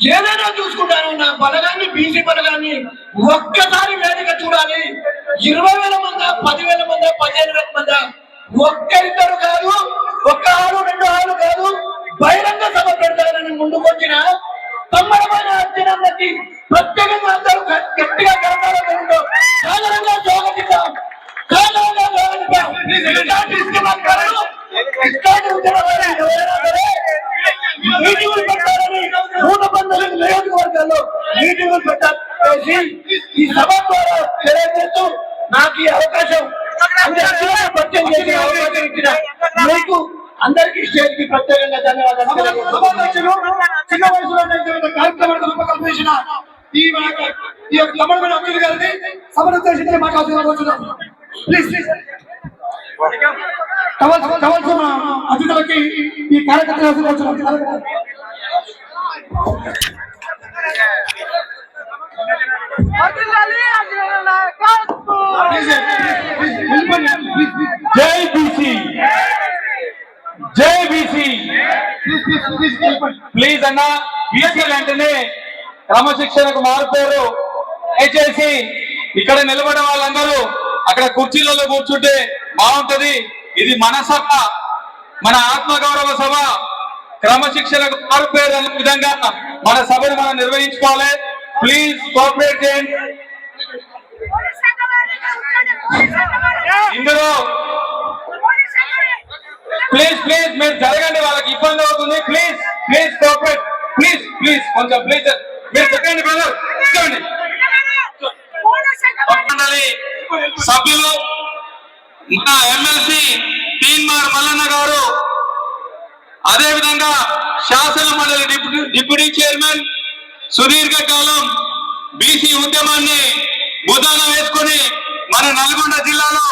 ఏదైనా చూసుకుంటాను నా బలగాన్ని బీసీ బలగాన్ని ఒక్కసారి వేదిక చూడాలి. ఇరవై వేల మంది పదివేల మంది పదిహేను వేల మంది? ఒక్కరిద్దరు కాదు ఒక్క ఆరు రెండు ఆరు కాదు బహిరంగ సభ పెడతారని ముందుకొచ్చిన తమ్మడమైన అర్జునన్నకి ప్రత్యేకంగా అందరూ గట్టిగా కరతారు సాధారణంగా స్వాగతిద్దాం సాధారణంగా స్వాగతిద్దాం ఎవరైనా సరే మీటింగులు పెట్టాలని నూట పంతొమ్మిది నియోజకవర్గాల్లో మీటింగులు పెట్టాలి ఈ సభ ద్వారా తెలియజేస్తూ నాకు ఈ అవకాశం పరిచయం చేసే అవకాశం ఇచ్చిన మీకు అందరికీ స్టేజ్కి ప్రత్యేకంగా ధన్యవాదాలు తెలియజేస్తున్నాను. చిన్న వయసులో కార్యక్రమానికి రూపకల్పించిన ఈ మా- ఈ యొక్క తమిళ అబ్దుల్ గారిని సభను ఉద్దేశించి మాట్లాడుతున్నాం ప్లీజ్ ప్లీజ్. కావాల్సిన అతిథులకి ఈ కార్యకర్తలు జై బీసీ. జై బీసీ. ప్లీజ్ అన్న బీసీ వెంటనే క్రమశిక్షణకు మారుతారు దయచేసి ఇక్కడ నిలబడిన వాళ్ళందరూ అక్కడ కుర్చీలలో కూర్చుంటే బాగుంటది. ఇది మన సభ మన ఆత్మగౌరవ సభ క్రమశిక్షణకు మారుపేరు అనే విధంగా మన సభను మనం నిర్వహించుకోవాలి. ప్లీజ్ కోఆపరేట్ చేయండి. ఇందులో ప్లీజ్ ప్లీజ్ మీరు జరగండి వాళ్ళకి ఇబ్బంది అవుతుంది. Please please cooperate please please కొంచెం ప్లీజ్ మీరు చెప్పండి బ్రదర్ చెప్పండి సభ్యులు మన ఎమ్మెల్సీ అదే విధంగా శాసన మండలి డిప్యూటీ చైర్మన్ సుదీర్ఘ కాలం బీసీ ఉద్యమాన్ని భుజాన వేసుకొని మన నల్గొండ జిల్లాలో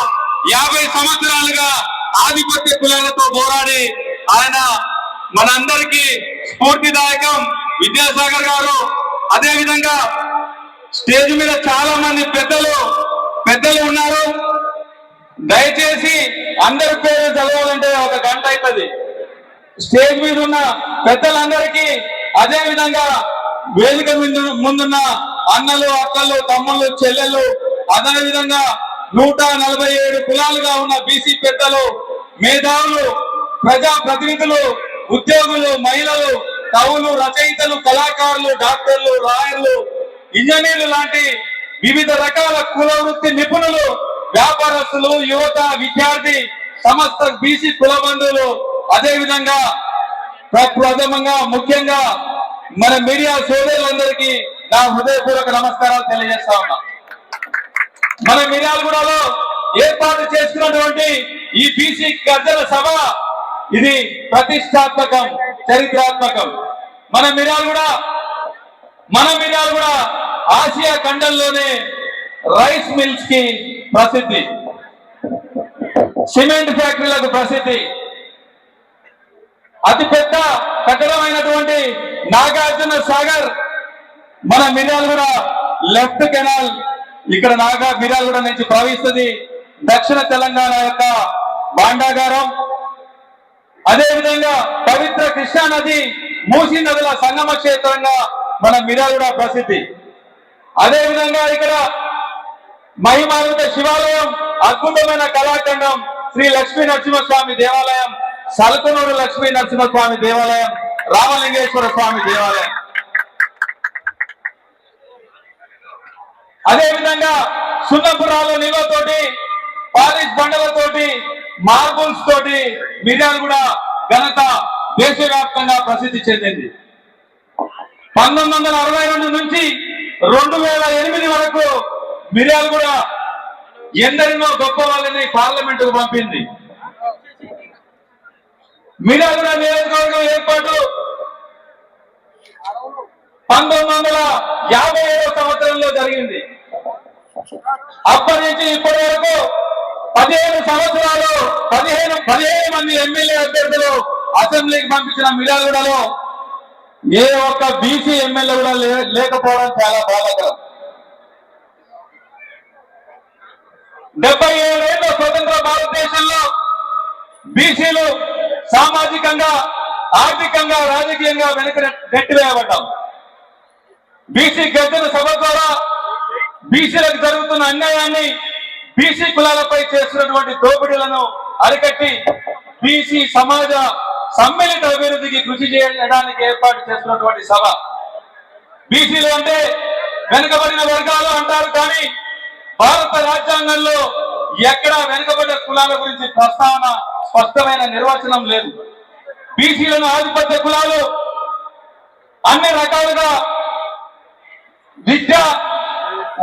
యాభై సంవత్సరాలుగా ఆధిపత్య కులాలతో పోరాడి ఆయన మనందరికీ స్ఫూర్తిదాయకం విద్యాసాగర్ గారు. అదే విధంగా స్టేజ్ మీద చాలా మంది పెద్దలు పెద్దలు ఉన్నారు. దయచేసి అందరి పేరు చదవాలంటే ఒక గంట అవుతుంది. స్టేజ్ మీద ఉన్న పెద్దలందరికీ అదే విధంగా వేదిక ముందు ముందున్న అన్నలు అక్కలు తమ్ముళ్ళు చెల్లెళ్ళు అదే విధంగా నూట నలభై ఏడు కులాలుగా ఉన్న బీసీ పెద్దలు మేధావులు ప్రజా ప్రతినిధులు ఉద్యోగులు మహిళలు కవులు రచయితలు కళాకారులు డాక్టర్లు రాయర్లు ఇంజనీర్లు లాంటి వివిధ రకాల కుల వృత్తి నిపుణులు వ్యాపారస్తులు యువత విద్యార్థి సమస్త బీసీ కుల బంధువులు అదే విధంగా ప్రప్రథమంగా ముఖ్యంగా మన మీడియా సోదరులందరికీ నా హృదయపూర్వక నమస్కారాలు తెలియజేస్తా ఉన్నా. మన మిర్యాలగూడలో ఏర్పాటు చేసుకున్నటువంటి ఈ బీసీ గర్జన సభ ఇది ప్రతిష్టాత్మకం చరిత్రాత్మకం. మన మిర్యాలగూడ మన మిర్యాలగూడ ఆసియా ఖండంలోనే రైస్ మిల్స్కి ప్రసిద్ధి. సిమెంట్ ఫ్యాక్టరీలకు ప్రసిద్ధి. అతి పెద్ద కట్టడమైనటువంటి నాగార్జున సాగర్ మన మిర్యాలగూడ లెఫ్ట్ కెనాల్. ఇక్కడ నాగా మిర్యాలగూడ నుంచి ప్రవహిస్తుంది. దక్షిణ తెలంగాణ యొక్క భాండాగారం అదే విధంగా పవిత్ర కృష్ణా నది మూసీ నదుల సంగమ క్షేత్రంగా మన మిర్యాలగూడ ప్రసిద్ధి. అదే విధంగా ఇక్కడ మహిమాన్విత శివాలయం అద్భుతమైన కళాఖండం శ్రీ లక్ష్మీ నరసింహస్వామి దేవాలయం. సలకనూరు లక్ష్మీ నరసింహస్వామి దేవాలయం రామలింగేశ్వర స్వామి దేవాలయం. అదే విధంగా సున్నపురాలు నిలవతోటి పాలిష్ బండలతోటి మార్బుల్స్ తోటి మిర్యాలు కూడా ఘనత దేశవ్యాప్తంగా ప్రసిద్ధి చెందింది. పంతొమ్మిది వందల అరవై రెండు నుంచి రెండు వేల ఎనిమిది వరకు మిర్యాలు కూడా ఎందరినో గొప్ప వాళ్ళని పార్లమెంట్కు పంపింది. మిడాగుడ నియోజకవర్గం ఏర్పాటు. పంతొమ్మిది వందల యాభై ఏడవ సంవత్సరంలో జరిగింది. అప్పటి నుంచి ఇప్పటి వరకు పదిహేను సంవత్సరాలు పదిహేను పదిహేను మంది ఎమ్మెల్యే అభ్యర్థులు అసెంబ్లీకి పంపించిన మిడాగుడలో ఏ ఒక్క బీసీ ఎమ్మెల్యే కూడా లే- లేకపోవడం చాలా బాధాకరం. డెబ్బై ఏడేళ్ళ స్వతంత్ర భారతదేశంలో బీసీలు సామాజికంగా ఆర్థికంగా రాజకీయంగా వెనుక నెట్టివేయబడ్డాం బీసీ గర్జన సభ ద్వారా బీసీలకు జరుగుతున్న అన్యాయాన్ని బీసీ కులాలపై చేస్తున్నటువంటి దోపిడీలను అరికట్టి బీసీ సమాజ సమ్మిళిత అభివృద్ధికి కృషి చేయడానికి ఏర్పాటు చేస్తున్నటువంటి సభ. బీసీలు అంటే వెనుకబడిన వర్గాలు అంటారు కానీ భారత రాజ్యాంగంలో ఎక్కడా వెనుకబడిన కులాల గురించి ప్రస్తావన స్పష్టమైన నిర్వచనం లేదు. బీసీలను ఆధిపత్య కులాలు అన్ని రకాలుగా విద్య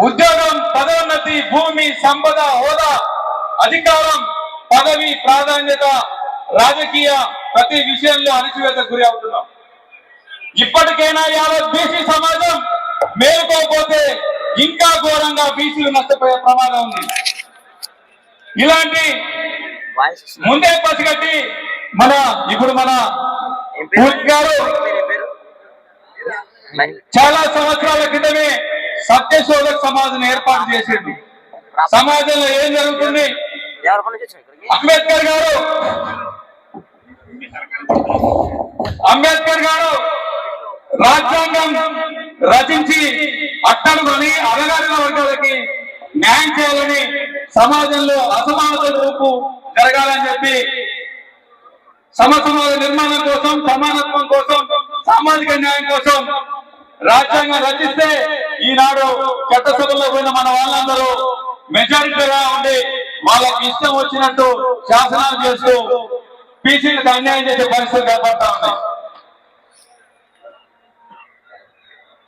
ఉద్యోగం పదోన్నతి భూమి సంపద హోదా అధికారం పదవి ప్రాధాన్యత రాజకీయ ప్రతి విషయంలో అణచివేత గురి అవుతున్నాం. ఇప్పటికైనా యావత్ బీసీ సమాజం మేలుకోకపోతే ఇంకా ఘోరంగా బీసీలు నష్టపోయే ప్రమాదం ఉంది. ఇలాంటి ముందే పసిగట్టి మన ఇప్పుడు మన గారు. చాలా సంవత్సరాల క్రితమే సత్యశోధక సమాజం ఏర్పాటు చేసింది. సమాజంలో ఏం జరుగుతుంది? అంబేద్కర్ గారు. అంబేద్కర్ గారు రాజ్యాంగం రచించి అట్టడుగని అడగారిన వర్గాలకి న్యాయం చేయాలని సమాజంలో అసమానత రూపు జరగాలని చెప్పి సమసమాజ నిర్మాణం కోసం సమానత్వం కోసం సామాజిక న్యాయం కోసం రాజ్యాంగం రచిస్తే ఈనాడు చట్టసభలో పోయిన మన వాళ్ళందరూ మెజారిటీగా ఉండి వాళ్ళకి ఇష్టం వచ్చినట్టు శాసనాలు చేస్తూ పీసీలకు అన్యాయం చేసే పరిస్థితులు ఏర్పడతా ఉన్నాయి.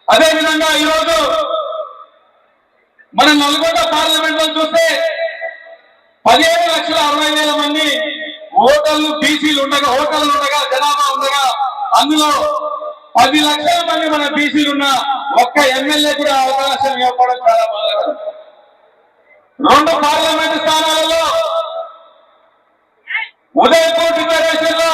అదే విధంగా ఈరోజు మన నల్గొండ పార్లమెంట్లో చూస్తే పదిహేడు లక్షల అరవై వేల మంది ఓటర్లు బీసీలు ఉండగా ఓటర్లు ఉండగా జనాభా ఉండగా అందులో పది లక్షల మంది మన బీసీలు ఉన్న ఒక్క ఎమ్మెల్యే కూడా అవకాశం ఇవ్వడం చాలా బాధాకరం. రెండు పార్లమెంట్ స్థానాలలో ఉదయపూర్ డిక్లరేషన్లో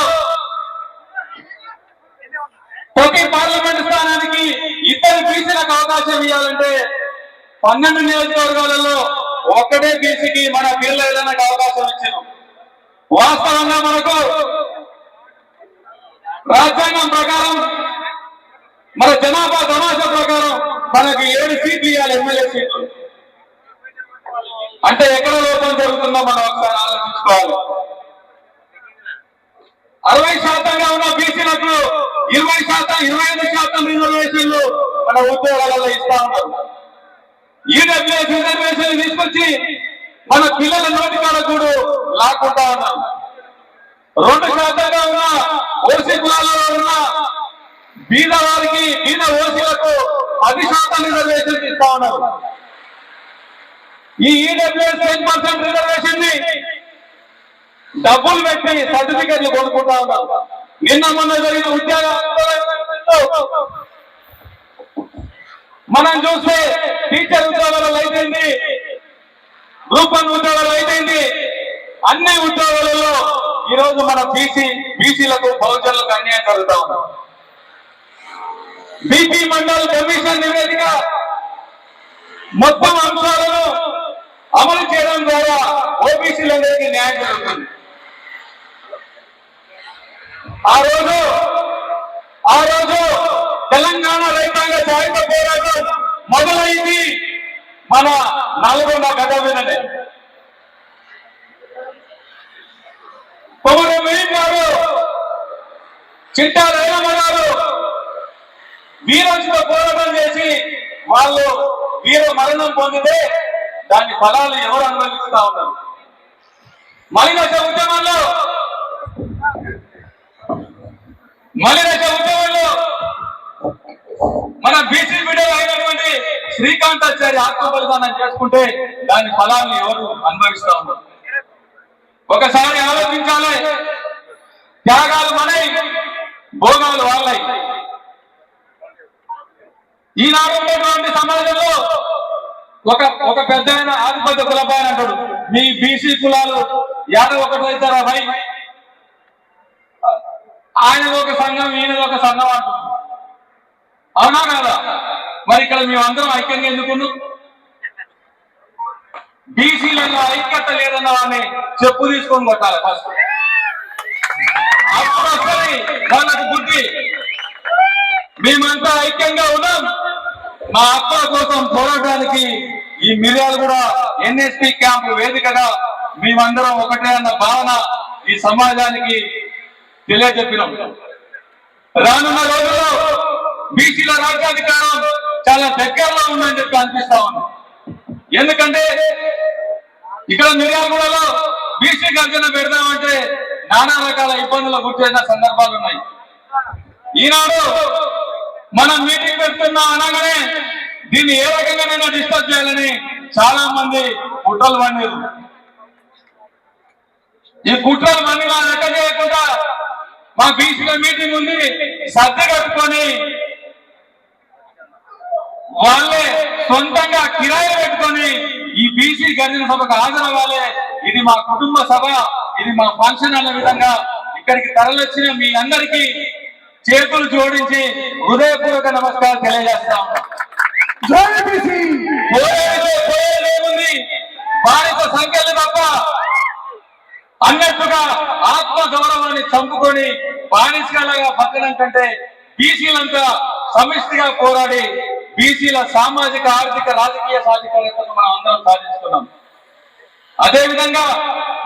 ప్రతి పార్లమెంట్ స్థానానికి ఇద్దరు బీసీలకు అవకాశం ఇవ్వాలంటే పన్నెండు నియోజకవర్గాలలో ఒక్కటే బీసీకి మన పిల్ల ఏదైనా అవకాశం ఇచ్చారు. వాస్తవంగా మనకు రాజ్యాంగం ప్రకారం మన జనాభా సమాజం ప్రకారం మనకి ఏడు సీట్లు ఇవ్వాలి ఎమ్మెల్యే సీట్లు. అంటే ఎక్కడ లోపం జరుగుతుందో మనం ఒకసారి ఆలోచించుకోవాలి. అరవై శాతంగా ఉన్న బీసీలకు ఇరవై శాతం ఇరవై ఐదు శాతం రిజర్వేషన్లు మన ఉద్యోగాలలో ఇస్తా ఉన్నారు. ఈడబ్ల్యూఎస్ రిజర్వేషన్ తీసుకొచ్చి మన పిల్లల నోటి కాడ కూడా లాక్కుంటా ఉన్నాం. రెండు శాతంగా ఉన్న ఓసీ కులాలలో ఉన్న బీద వారికి బీద ఓసీలకు పది శాతం రిజర్వేషన్ ఇస్తా ఉన్నారు. ఈ ఈడబ్ల్యూఎస్ టెన్ పర్సెంట్ రిజర్వేషన్ని డబ్బులు పెట్టి సర్టిఫికెట్లు కొనుక్కుంటా ఉన్నారు. నిన్న మొన్న జరిగిన ఉద్యోగ మనం చూస్తే టీచర్ ఉద్యోగాలలో అయిపోయింది. గ్రూప్ వన్ ఉద్యోగాలు అయిపోయింది. అన్ని ఉద్యోగాలలో ఈ రోజు మన బీసీ బీసీలకు బహుజనులకు అన్యాయం జరుగుతా ఉన్నాం బీపీ మండల్ కమిషన్ నివేదిక మొత్తం అంశాలను అమలు చేయడం ద్వారా ఓబీసీలందరికీ న్యాయం జరుగుతుంది. ఆ రోజు ఆ రోజు తెలంగాణ రైతాంగ సాయుధ పోరాటం మొదలైంది. మన నల్గొండ గడ్డ మీదనే. కొమరం భీం గారు చిట్టా రైలమ్మ గారు వీరోచిత పోరాటం చేసి వాళ్ళు వీర మరణం పొందితే దాని ఫలాలు ఎవరు అనుభవిస్తా ఉన్నారు? మలినశ ఉద్యమంలో మలినశ ఉద్యమం మన బీసీ బిడ్డలు అయినటువంటి శ్రీకాంతాచారి ఆత్మ బలిదానం చేసుకుంటే దాని ఫలాన్ని ఎవరు అనుభవిస్తా ఉన్నారు ఒకసారి ఆలోచించాలి. త్యాగాలు మనై భోగాలు వాళ్ళై ఈనాడు ఉన్నటువంటి సమాజంలో ఒక ఒక పెద్ద ఆయన ఆధిపత్య కులపాయన అంటాడు. మీ బీసీ కులాలు యాదవ్ ఒకటి అవుతారా భయ్ ఆయన ఒక సంఘం ఈయన ఒక సంఘం అంటున్నారు అవునా కాదా? మరి ఇక్కడ మేమందరం ఐక్యంగా ఎందుకున్నాం బీసీలలో ఐక్యత లేదన్న వాడిని చెప్పు తీసుకొని కొట్టాలి ఫస్ట్ అప్పుడొస్తుంది వాళ్ళకు బుద్ధి. మేమంతా ఐక్యంగా ఉన్నాం. మా అక్కల కోసం పోరాటానికి ఈ మిర్యాలు కూడా ఎన్ఎస్పి క్యాంప్ వేదికగా మేమందరం ఒకటే అన్న భావన ఈ సమాజానికి తెలియజెప్పినాం. రానున్న రోజు బీసీల రాజ్యాధికారం చాలా దగ్గరలో ఉందని చెప్పి అనిపిస్తా ఉంది. ఎందుకంటే ఇక్కడ మిర్యాలగూడలో బీసీ గర్జన పెడదామంటే నానా రకాల ఇబ్బందులు గుర్తయిన సందర్భాలు ఉన్నాయి. ఈనాడు మనం మీటింగ్ పెడుతున్నాం అనగానే దీన్ని ఏ రకంగానైనా డిస్టర్బ్ చేయాలని చాలా మంది కుట్రలు పండిరు ఈ కుట్రలు మంది మా లెక్క చేయకుండా మా బీసీల మీటింగ్ ఉంది సర్ది కట్టుకొని వాళ్ళే సొంతంగా కిరాయి పెట్టుకొని ఈ బీసీ గర్జన సభకు హాజరవ్వాలి. ఇది మా కుటుంబ సభ ఇది మా ఫంక్షన్ అనే విధంగా ఇక్కడికి తరలిచ్చిన మీ అందరికీ చేతులు జోడించి హృదయపూర్వక నమస్కారం తెలియజేస్తా బానిస సంఖ్యలు తప్ప అన్నట్టుగా ఆత్మ గౌరవాన్ని చంపుకొని బానిసలాగా బతకడం కంటే బీసీలంతా సమిష్టిగా పోరాడి బీసీల సామాజిక ఆర్థిక రాజకీయ సాధికారతను మనం అందరం సాధిస్తున్నాం. అదేవిధంగా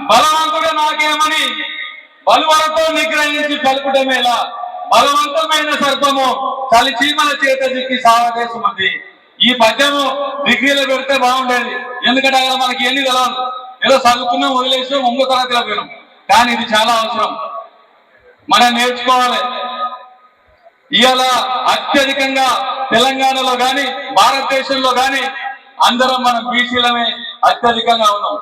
బలవంతుడు నాకేమని బలువలతో నిగ్రహించి పలుకుటమేలా బలవంతమైన సర్పము చలి చీమల చేత దిక్కి సాగదేశమంది ఈ పద్యము డిగ్రీలో పెడితే బాగుండేది. ఎందుకంటే అక్కడ మనకి ఎన్ని తెలవదు ఏదో చదువుకున్నాం వదిలేసాం ముందు తరగతిలో పోయినాం. కానీ ఇది చాలా అవసరం. మనం నేర్చుకోవాలి. ఇవాళ అత్యధికంగా తెలంగాణలో గాని భారతదేశంలో గాని అందరం మనం బీసీలమే అత్యధికంగా ఉన్నాం.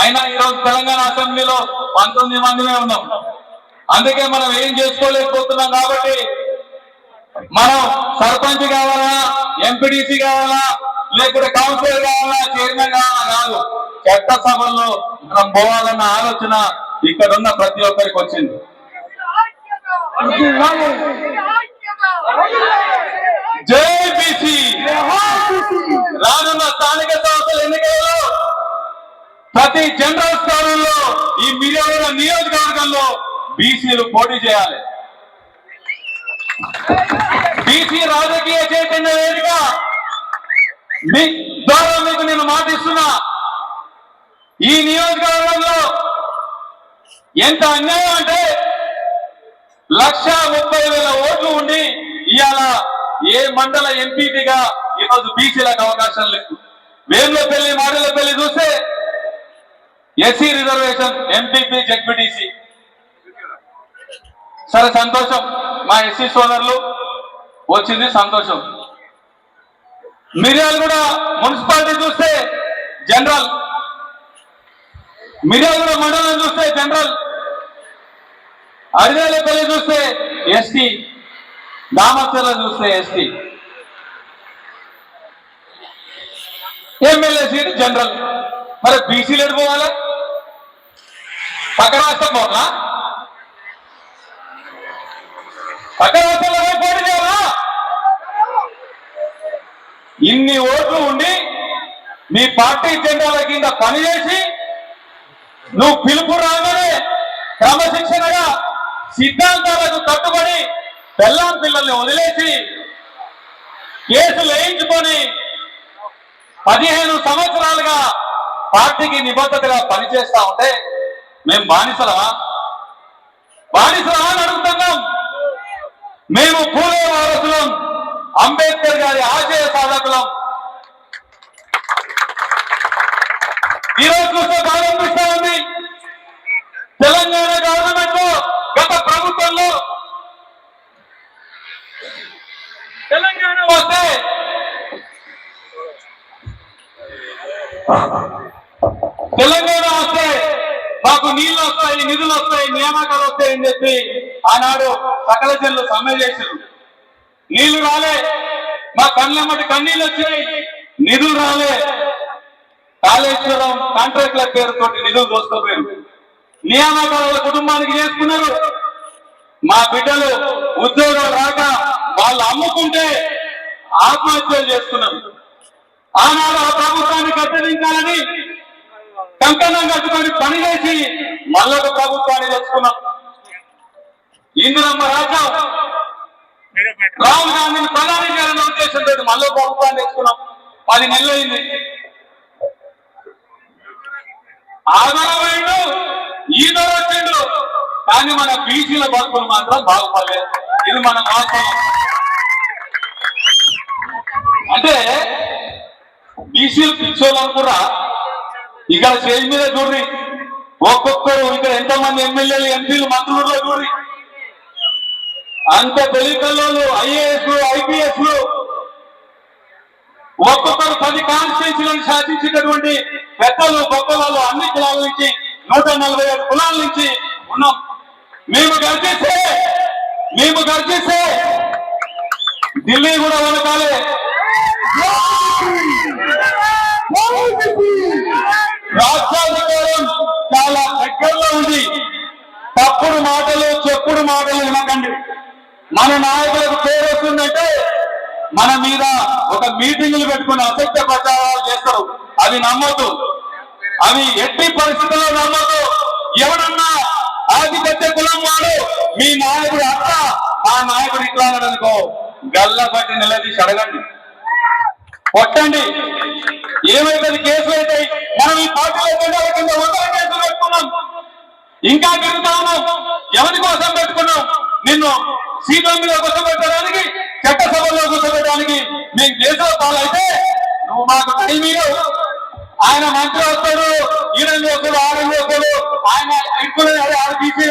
అయినా ఈరోజు తెలంగాణ అసెంబ్లీలో పంతొమ్మిది మందిమే ఉన్నాం. అందుకే మనం ఏం చేసుకోలేకపోతున్నాం కాబట్టి మనం సర్పంచ్ కావాలా ఎంపీడీసీ కావాలా లేకుంటే కౌన్సిలర్ కావాలా చైర్మన్ కావాలా కాదు. చట్ట సభల్లో మనం పోవాలన్న ఆలోచన ఇక్కడ ఉన్న ప్రతి ఒక్కరికి వచ్చింది. జై రానున్న స్థానిక సంస్థల ఎన్నికలలో ప్రతి జనరల్ స్థానంలో ఈ మిర్యాల నియోజకవర్గంలో బీసీలు పోటీ చేయాలి. బీసీ రాజకీయ చైతన్య వేదిక మీ ద్వారా మీకు నేను మాటిస్తున్నా. ఈ నియోజకవర్గంలో ఎంత అన్యాయం అంటే లక్ష ముప్పై వేల ఓట్లు ఉండి ఇవాళ ఏ మండల ఎంపీటీగా ఈరోజు బీసీలకు అవకాశం లేదు. వేములపల్లి పెళ్ళి చూస్తే ఎస్సీ రిజర్వేషన్ ఎంపీపీ జెడ్పీటీసీ. సరే సంతోషం. మా ఎస్సీ సోదరులు వచ్చింది సంతోషం. మిర్యాలు కూడా మున్సిపాలిటీ చూస్తే జనరల్. మిర్యాలు కూడా మండలం చూస్తే జనరల్. అడివేలపల్లి చూస్తే ఎస్టీ దామచర్ల చూస్తే ఎస్టీ. MLA seat general. మరి బీసీలు ఎడిపోవాలి పక్క రాష్ట్రం పోవాలా? పక్క రాష్ట్రంలో పోటీ చేయాలా? ఇన్ని ఓట్లు ఉండి మీ పార్టీ జెండాల కింద పనిచేసి నువ్వు పిలుపు రాగానే క్రమశిక్షణగా సిద్ధాంతాలకు కట్టుబడి బెల్లం పిల్లల్ని వదిలేసి కేసులు వేయించుకొని పదిహేను సంవత్సరాలుగా పార్టీకి నిబద్ధతగా పనిచేస్తా ఉంటే మేము బానిసలమా బానిసలమా అని అడుగుతున్నాం. మేము పూలే వారసులం అంబేద్కర్ గారి ఆశయ సాధకులం. ఈరోజు చూస్తే బాగా అనిపిస్తా ఉంది తెలంగాణ గవర్నమెంట్లో గత ప్రభుత్వంలో తెలంగాణ వస్తే తెలంగాణ వస్తే మాకు నీళ్ళు వస్తాయి నిధులు వస్తాయి నియామకాలు వస్తాయని చెప్పి ఆనాడు సకల జనులు సమ్మె చేశారు. నీళ్ళు రాలే మా కళ్ళమ్మటి కన్నీళ్ళు వచ్చాయి నిధులు రాలే. కాళేశ్వరం కాంట్రాక్ట్ల పేరుతో నిధులు దోసుకోపోయారు. నియామకాల కుటుంబానికి చేసుకున్నారు. మా బిడ్డలు ఉద్యోగాలు రాక వాళ్ళు అమ్ముకుంటే ఆత్మహత్యలు చేసుకున్నారు. ఆనాడు ఆ ప్రభుత్వాన్ని కట్టడించాలని కంకణం కట్టుకొని పని చేసి మళ్ళొక ప్రభుత్వాన్ని తెచ్చుకున్నాం. ఇందిరమ్మ రాజ్యం రాహుల్ గాంధీని ప్రధాని చేయాలనే ఉద్దేశంతో మళ్ళీ ప్రభుత్వాన్ని తెచ్చుకున్నాం. పది నెలలు అయింది ఆదరమైండు ఈయన వచ్చిండు. కానీ మన బీసీల బతుకులు మాత్రం బాగుపడలేదు. ఇది మన వాస్తవం. అంటే బీసీలు పిచ్చోళ్ళు అనుకురా ఇక్కడ స్టేజ్ మీద చూడ్రి ఒక్కొక్కరు ఇక్కడ ఎంతమంది ఎమ్మెల్యేలు ఎంపీలు మంత్రులు చూడ్రి అంత తెలికల్లో ఐఏఎస్ ఐపీఎస్ ఒక్కొక్కరు పది కాన్స్టిట్యూన్సీలను శాసించినటువంటి పెద్దలు గొప్ప వాళ్ళు అన్ని కులాల నుంచి నూట నలభై ఐదు కులాల నుంచి ఉన్నాం. మేము గర్జిస్తే మేము గర్జిస్తే ఢిల్లీ కూడా వనకాలే రాష్ట్రాధికారం చాలా దగ్గరలో ఉంది. తప్పుడు మాటలు చెప్పుడు మాటలు వినకండి. మన నాయకులకు పేరు వస్తుందంటే మన మీద ఒక మీటింగులు పెట్టుకుని అసత్య ప్రచారాలు చేస్తారు. అవి నమ్మదు అవి ఎట్టి పరిస్థితుల్లో నమ్మదు ఎవడన్నా ఆధిపత్య కులం వాడు మీ నాయకుడు అత్త ఆ నాయకుడు ఇట్లా అనుకో గల్ల బట్టి నిలదీసి అడగండి. కొట్టండి ఏమైతుంది? కేసులు అవుతాయి మనం ఈ పార్టీలో జెండాల కింద వందల కేసులు పెట్టుకున్నాం. ఇంకా తిరుగుతా ఉన్నాం ఎవరి కోసం పెట్టుకున్నాం? నిన్ను సీట్ల కూర్చోబెట్టడానికి చట్టసభలో కూర్చోబెట్టడానికి మేము దేశంలో పాలైతే నువ్వు మాకు టైం ఇవ్వవు. ఆయన మంత్రి వస్తాడు ఈయన వస్తాడు ఆడ వస్తాడు ఆయన ఇప్పుడు అరే ఆడ బీసీ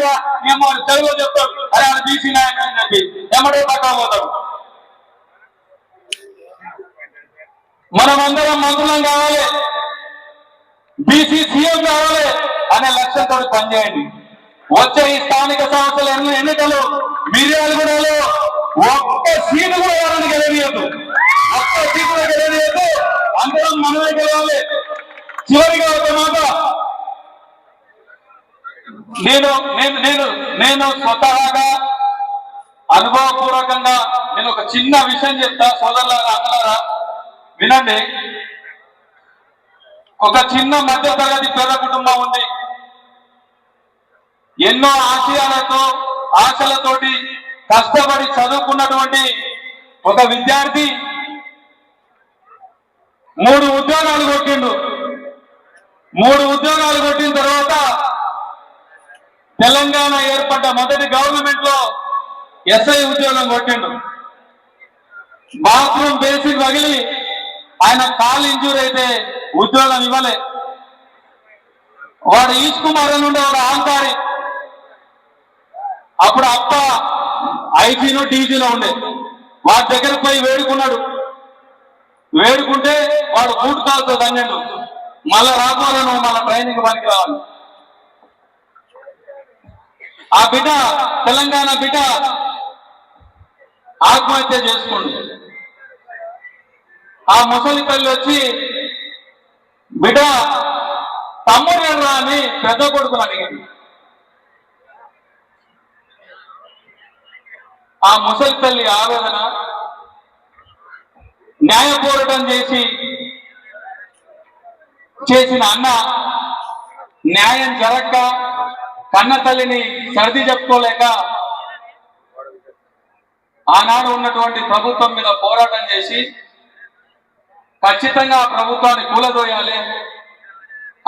మేము తెలుగులో చెప్తాడు. అరే ఆడ బీసీ నాయన చెప్పి ఎమ్మడే పక్కన మనమందరం మంత్రులం కావాలి. బీసీ సీఎం కావాలి అనే లక్ష్యంతో పనిచేయండి. వచ్చే ఈ స్థానిక సంస్థల ఎన్నికలు మిర్యాలగూడలో ఒక్క సీటు కూడా ఎవరిని గెలవలేదు ఒక్క సీటు కూడా గెలవలేదు అందరం మనమే గెలవాలి. చివరిగా ఒక మాట. నేను నేను నేను నేను స్వతహాగా అనుభవపూర్వకంగా నేను ఒక చిన్న విషయం చెప్తా. సోదరులారా అన్నలారా వినండి. ఒక చిన్న మధ్య తరగతి పేద కుటుంబం ఉంది. ఎన్నో ఆశయాలతో ఆశలతోటి కష్టపడి చదువుకున్నటువంటి ఒక విద్యార్థి మూడు ఉద్యోగాలు కొట్టిండు. మూడు ఉద్యోగాలు కొట్టిన తర్వాత తెలంగాణ ఏర్పడ్డ మొదటి గవర్నమెంట్లో ఎస్ఐ ఉద్యోగం కొట్టిండు. బాత్రూమ్ బేసిక్ వగిలి ఆయన కాలు ఇంజూర్ అయితే ఉద్యోగం ఇవ్వలే. వాడు ఈష్ కుమార్ అని ఉండే వాడు ఆంకారి అప్పుడు అప్ప ఐజీలో డీజీలో ఉండే. వాడి దగ్గర పోయి వేడుకున్నాడు. వేడుకుంటే వాడు బూట్ కాల్తో తన్నాడు మళ్ళా రాకపోతే నువ్వు మన ట్రైనింగ్ పనికి రావాలి. ఆ బిడ్డ తెలంగాణ బిడ్డ ఆత్మహత్య చేసుకోండి. ఆ ముసలి తల్లి వచ్చి బిడ్డ తమ్ముడు ఎర్రా అని పెద్ద కొడుకుని అడిగింది. ఆ ముసలి తల్లి ఆవేదన న్యాయ పోరాటం చేసి చేసిన అన్న న్యాయం జరగక కన్న తల్లిని సర్ది చెప్పుకోలేక ఆనాడు ఉన్నటువంటి ప్రభుత్వం మీద పోరాటం చేసి ఖచ్చితంగా ఆ ప్రభుత్వాన్ని కూలదోయాలి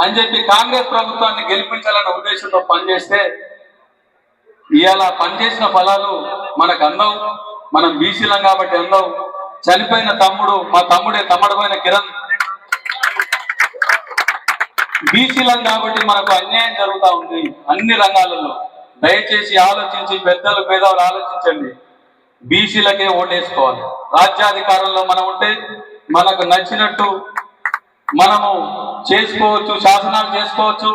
అని చెప్పి కాంగ్రెస్ ప్రభుత్వాన్ని గెలిపించాలన్న ఉద్దేశంతో పనిచేస్తే ఇవాళ పనిచేసిన ఫలాలు మనకు అందవు. మనం బీసీలం కాబట్టి అందవు. చనిపోయిన తమ్ముడు మా తమ్ముడే తమ్ముడుపోయిన కిరణ్. బీసీలం కాబట్టి మనకు అన్యాయం జరుగుతూ ఉంది అన్ని రంగాలలో. దయచేసి ఆలోచించి పెద్దలు పేదవారు ఆలోచించండి. బీసీలకే ఓటేసుకోవాలి. రాజ్యాధికారంలో మనం ఉంటే మనకు నచ్చినట్టు మనము చేసుకోవచ్చు శాసనాలు చేసుకోవచ్చు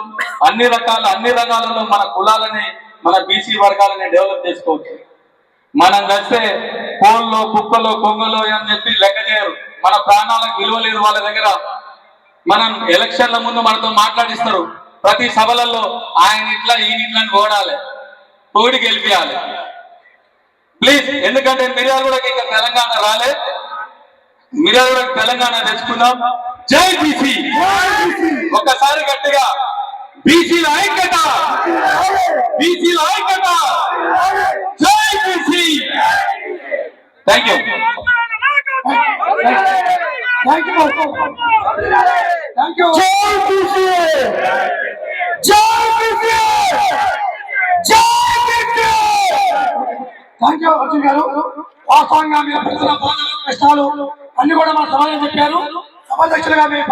అన్ని రకాల అన్ని రంగాలలో మన కులాలని మన బీసీ వర్గాలని డెవలప్ చేసుకోవచ్చు. మనం కలిస్తే కోళ్ళు కుక్కలు కొంగలు అని చెప్పి లెక్క చేయరు. మన ప్రాణాలకు విలువ లేదు వాళ్ళ దగ్గర. మనం ఎలక్షన్ల ముందు మనతో మాట్లాడిస్తారు. ప్రతి సభలలో ఆయన ఇట్లా ఈయన ఇట్లా ఓడాలి. తోడి గెలిపియాలి. ప్లీజ్ ఎందుకంటే మిర్యాల కూడా ఇంకా తెలంగాణ రాలే. మిర్యాల కూడా తెలంగాణ తెచ్చుకుందాం జై బీసీ. ఒక్కసారి గట్టిగా బీసీల ఐక్యత బీసీల ఐక్యత జై BC. Thank you thank you thank you జై బీసీ. జై బీసీ. జై BC. Thank you Arjun garu. వాస్తవంగా మీరు పడుతున్న బాధలు కష్టాలు. అన్ని కూడా మా సమాజం చెప్పారు. సభాధ్యక్షులుగా మేము